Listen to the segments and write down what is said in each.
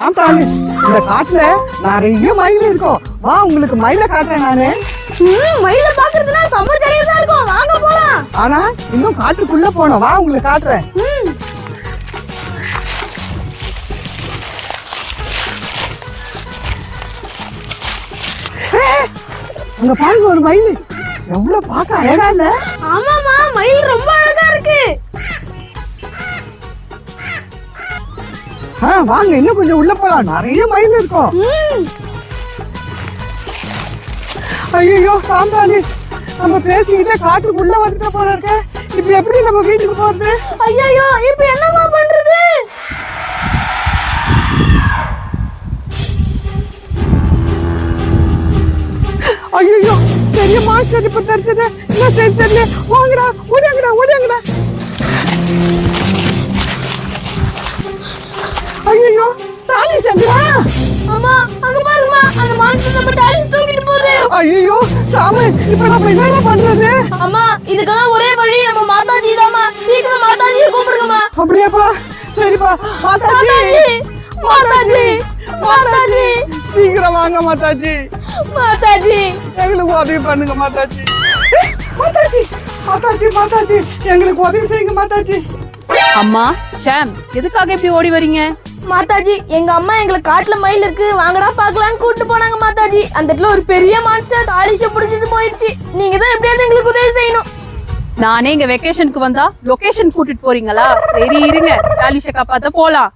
இந்த காட்டுல நிறைய மயில் இருக்கும். வா உங்களுக்கு மயில காட்டுறேன் நானு. மயில பாக்குறதுனா செம்ம ஜாலியா தான் இருக்கும். வாங்க போலாம். ஆனா இன்னும் காட்டுக்குள்ள போனோம் வா உங்களுக்கு காட்டுறேன். ம், அங்க பாருங்க ஒரு மயில். எவ்வளவு பார்க்க அழகா இல்ல? ஆமாமா மயில் ரொம்ப அழகா இருக்கு. வாங்க இன்னும் கொஞ்சம் உள்ள போலாம். நிறைய மயில் இருக்கும். ஐயோ சாந்தாலி நம்ம பேசிக்கிட்டே காட்டுக்குள்ள வந்துட்டு போல இருக்க. இப்ப எப்படி நம்ம வீட்டுக்கு போறது? ஐயையோ இப்ப என்னமா பண்றது? ஐயோ பெரிய மாஸ்டர் இப்ப தெரிஞ்சது. என்ன சரி தெரியல. வாங்கடா ஓடியாங்கடா ஓடியாங்கடா. ஐயோ சாலி சந்திரா அம்மா அங்க பாருமா அந்த மான்ஸ்டர் நம்ம டாய்லெட் தூக்கிட்டு போகுது. ஐயோ சாமி இப்ப நம்ம என்ன பண்றது? அம்மா இதுக்கெல்லாம் ஒரே வழி நம்ம மாதாஜி தாம்மா. சீக்கிரம் மாதாஜியை கூப்பிடுங்கம்மா. அப்படியாப்பா சரிப்பா மாதாஜி. மாதாஜி மாதாஜி சீக்கிரம் வாங்க மாதாஜி. மாதாஜி. எங்களுக்கு உதவி பண்ணுங்க மாதாஜி. மாதாஜி மாதாஜி மாதாஜி. எங்களுக்கு உதவி செய்யுங்க மாதாஜி. அம்மா ஷாம் எதுக்காக இப்படி ஓடி வரீங்க? மாதாஜி எங்க அம்மா எங்களை காட்டுல மயில் இருக்கு. வாங்கடா பாக்கலாம்னு கூட்டு போனாங்க மாதாஜி. அந்த இடத்துல ஒரு பெரிய மான்ஸ்டர் தாலிஷ புடிச்சிட்டு போயிடுச்சு நீங்க தான் எப்படியாவது எங்களுக்கு உதவி செய்யணும். நானே இங்க வெக்கேஷனுக்கு வந்தா லொகேஷன் கூட்டிட்டு போறீங்களா? சரி இருங்க. தாலிஷ காப்பாத்த போலாம்.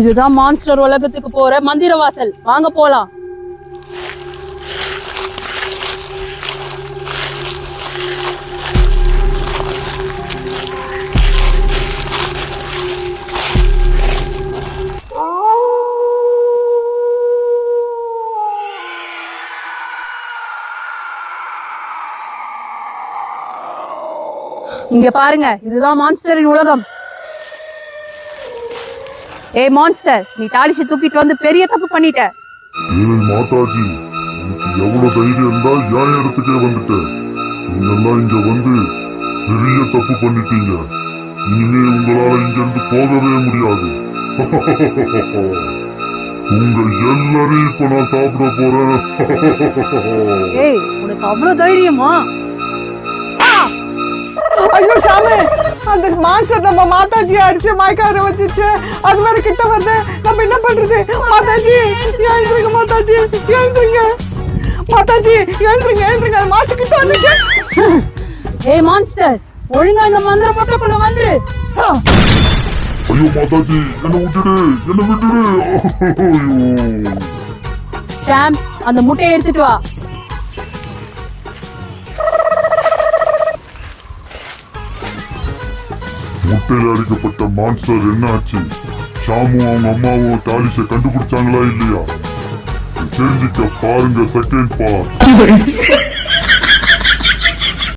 இதுதான் மான்ஸ்டர் உலகத்துக்கு போற மந்திர வாசல் வாங்க போலாம். இங்க பாருங்க இதுதான் மான்ஸ்டரின் உலகம். ஏய் மான்ஸ்டர் நீ தாலிஷை தூக்கிட்டு வந்து பெரிய தப்பு பண்ணிட்ட. ஏய் மாதாஜி உனக்கு எவ்வளவு தைரியம் இருந்தா என் இடத்துக்கே வந்துட்ட? நீங்கெல்லாம் இங்க வந்து பெரிய தப்பு பண்ணிட்டீங்க. இனிமே உங்களால இங்க இருந்து போகவே முடியாது. உங்க எல்லாரையும் இப்ப நான் சாப்பிட போறேன். ஏய் உனக்கு அவ்வளவு தைரியமா? ஐயோ சாமி. அந்த மாஸ்டர் நம்ம மாதாஜியை அடிச்சு மயக்கார வச்சிச்சு. அது மாதிரி கிட்ட வருது நம்ம என்ன பண்றது? மாதாஜி எழுந்துருங்க மாதாஜி? எழுந்துருங்க? மாதாஜி எழுந்துருங்க எழுந்துருங்க? அது மாஸ்டர் கிட்ட வந்துச்சு. ஏய் மான்ஸ்டர் ஒழுங்கா இந்த மந்திர போட்டோக்குள்ள வந்துரு. ஐயோ மாதாஜி என்ன விட்டுடு என்ன விட்டுடு. ஐயோ. ஷாம் அந்த முட்டையை எடுத்துட்டு வா. முட்டையில் அடிக்கப்பட்ட மான்ஸ்டர் என்ன ஆச்சு ஷாமும் அவங்க அம்மாவும் டாலிஷை கண்டுபிடிச்சாங்களா இல்லையா? தெரிஞ்சுக்க பாருங்க செகண்ட் பார்ட்